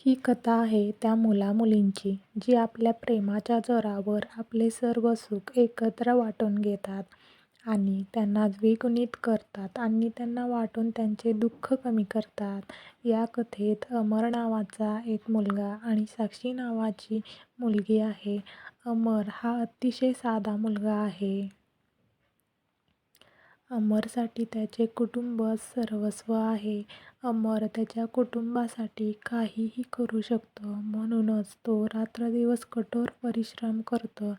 ही कथा आहे त्या मुलामुलींची जी आपल्या प्रेमाच्या जोरावर आपले सर्व सुख एकत्र वाटून घेतात आणि त्यांना द्विगुणित करतात आणि त्यांना वाटून त्यांचे दुःख कमी करतात. या कथेत अमर नावाचा एक मुलगा आणि साक्षी नावाची मुलगी आहे. अमर हा अतिशय साधा मुलगा आहे. अमरसाठी त्याचे कुटुंबच सर्वस्व आहे. अमर त्याच्या कुटुंबासाठी काहीही करू शकतो. म्हणूनच तो रात्रदिवस कठोर परिश्रम करतो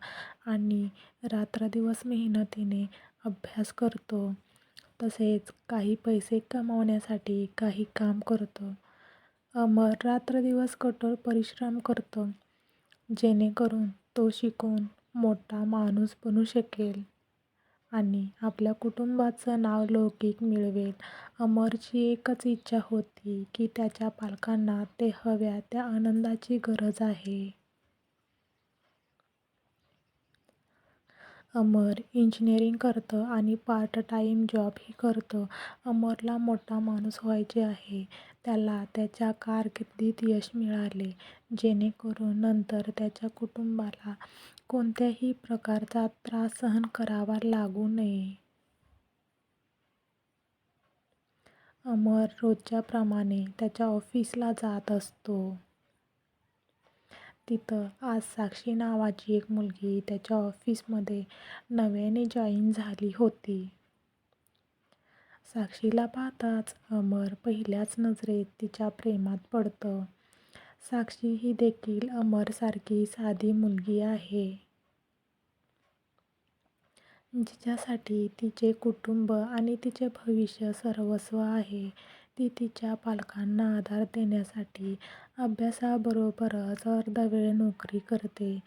आणि रात्रदिवस मेहनतीने अभ्यास करतो. तसेच काही पैसे कमावण्यासाठी काही काम करतो. अमर रात्रदिवस कठोर परिश्रम करतो जेणेकरून तो शिकून मोठा माणूस बनू शकेल आणि आपल्या कुटुंबाचं नाव लौकिक मिळवेल. अमरची एकच इच्छा होती की त्याच्या पालकांना ते हव्या त्या आनंदाची गरज आहे. अमर इंजिनिअरिंग करतं आणि पार्ट टाईम जॉबही करतं अमरला मोठा माणूस व्हायचे आहे. त्याला त्याच्या कारकिर्दीत यश मिळाले जेणेकरून नंतर त्याच्या कुटुंबाला कोणत्याही प्रकारचा त्रास सहन करावा लागू नये. अमर रोजच्याप्रमाणे त्याच्या ऑफिसला जात असतो. तिथं आज साक्षी नावाची एक मुलगी त्याच्या ऑफिसमध्ये नव्याने जॉईन झाली होती. साक्षीला पाहताच अमर पहिल्याच नजरेत तिच्या प्रेमात पडतं साक्षी ही देखील अमरसारखी साधी मुलगी आहे. जिच्यासाठी तिचे कुटुंब आणि तिचे भविष्य सर्वस्व आहे. ती तिच्या पालकांना आधार देण्यासाठी अभ्यासाबरोबरच अर्धवेळ नोकरी करते.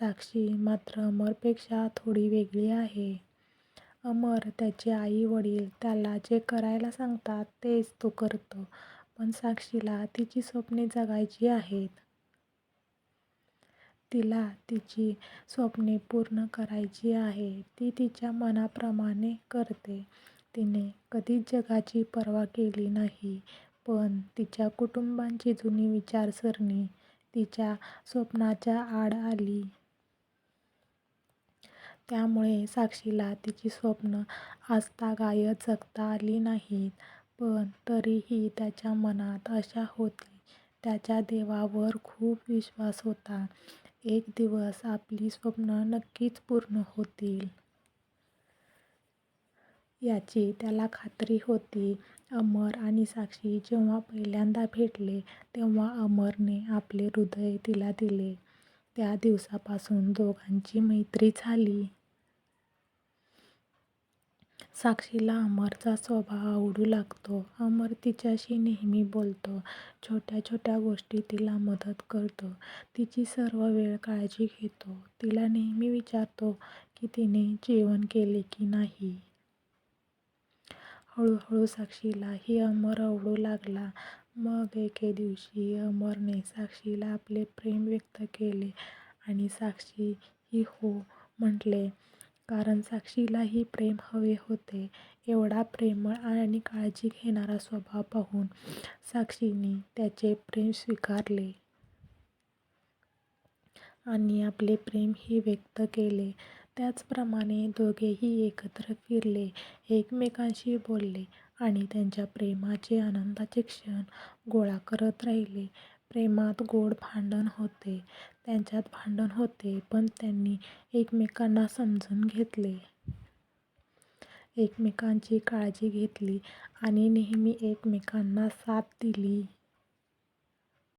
साक्षी मात्र अमरपेक्षा थोडी वेगळी आहे. अमर त्याचे आई वडील त्याला जे करायला सांगतात तेच तो करतो. पण साक्षीला तिची स्वप्ने जगायची आहेत. तिला तिची स्वप्ने पूर्ण करायची आहे ती तिच्या मनाप्रमाणे करते. तिने कधीच जगाची पर्वा केली नाही. पण तिच्या कुटुंबांची जुनी विचारसरणी तिच्या स्वप्नाच्या आड आली. त्यामुळे साक्षीला तिची स्वप्न आजतागायत जगता आली नाहीत. पण तरीही त्याच्या मनात आशा होती. त्याच्या देवावर खूप विश्वास होता. एक दिवस आपली स्वप्नं नक्कीच पूर्ण होतील. याची त्याला खात्री होती. अमर आणि साक्षी जेव्हा पहिल्यांदा भेटले तेव्हा अमरने आपले हृदय तिला दिले. त्या दिवसापासून दोघांची मैत्री झाली. साक्षीला अमरचा स्वभाव आवडू लागतो. अमर तिच्याशी नेहमी बोलतो. छोट्या छोट्या गोष्टीत तिला मदत करतो. तिची सर्व वेळ काळजी घेतो. तिला नेहमी विचारतो की तिने जेवण केले की नाही. हळूहळू साक्षीलाही अमर आवडू लागला. मग एके दिवशी अमरने साक्षीला आपले प्रेम व्यक्त केले आणि साक्षी ही हो म्हटले. कारण साक्षीलाही प्रेम हवे होते. एवढा प्रेमळ आणि काळजी घेणारा स्वभाव पाहून साक्षीने त्याचे प्रेम स्वीकारले. आणि आपले प्रेमही व्यक्त केले. त्याचप्रमाणे दोघेही एकत्र फिरले, एकमेकांशी बोलले आणि त्यांच्या प्रेमाचे आनंदाचे क्षण गोळा करत राहिले. प्रेमात गोड भांडण होते. त्यांच्यात भांडण होते पण त्यांनी एकमेकांना समजून घेतले. एकमेकांची काळजी घेतली आणि नेहमी एकमेकांना साथ दिली.